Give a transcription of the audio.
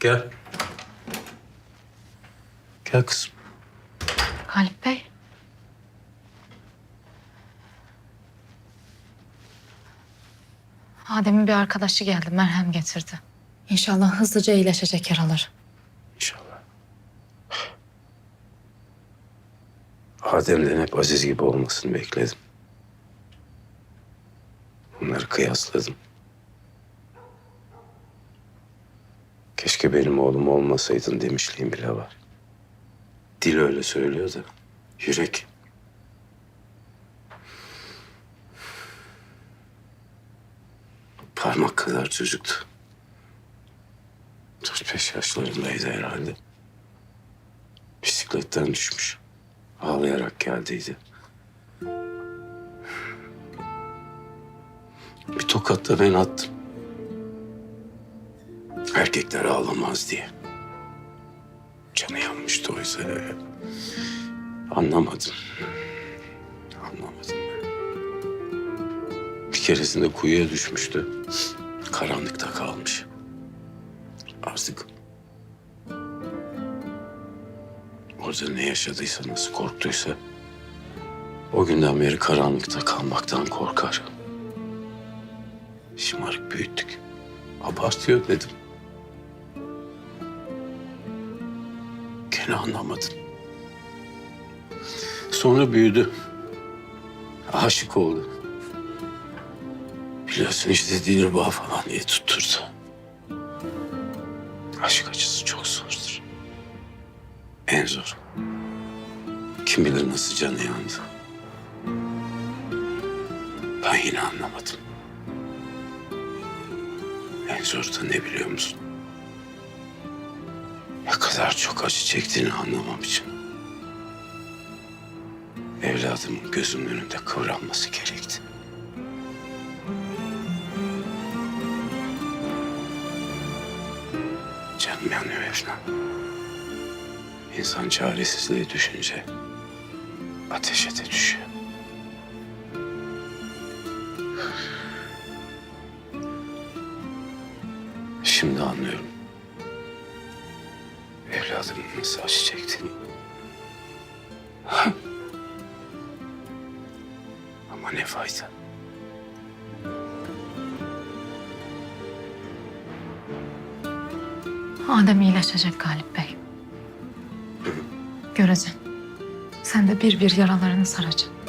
Gel. Gel kızım. Galip Bey. Adem'in bir arkadaşı geldi, merhem getirdi. İnşallah hızlıca iyileşecek yaraları. İnşallah. Adem'den hep Aziz gibi olmasını bekledim. Bunları kıyasladım. Keşke benim oğlum olmasaydın demişliğim bile var. Dil öyle söylüyor da yürek. Parmak kadar çocuktu. Dört beş yaşlarındaydı herhalde. Bisikletten düşmüş. Ağlayarak geldiydi. Bir tokat da ben attım. Erkekler ağlamaz diye. Canı yanmıştı oysa. Anlamadım. Anlamadım. Bir keresinde kuyuya düşmüştü. Karanlıkta kalmış. Artık orada ne yaşadıysa, nasıl korktuysa o günden beri karanlıkta kalmaktan korkar. Şımarık büyüttük. Abartıyor dedim. Gene anlamadım. Sonra büyüdü. Aşık oldu. Biliyorsun işte Dilruba falan diye tutturdu. Aşk acısı çok zordur. En zor. Kim bilir nasıl canı yandı. Ben yine anlamadım. En zor da ne biliyor musun? Ne kadar çok acı çektiğini anlamam için. Evladımın gözümün önünde kıvranması gerekti. Canım yanıyor Efnan. İnsan çaresizliği düşünce ateşe de düşüyor. Şimdi anlıyorum. Evladımın nasıl acı çektiğini. Ama ne fayda. Adem iyileşecek Galip Bey. Göreceksin. Sen de bir bir yaralarını saracaksın.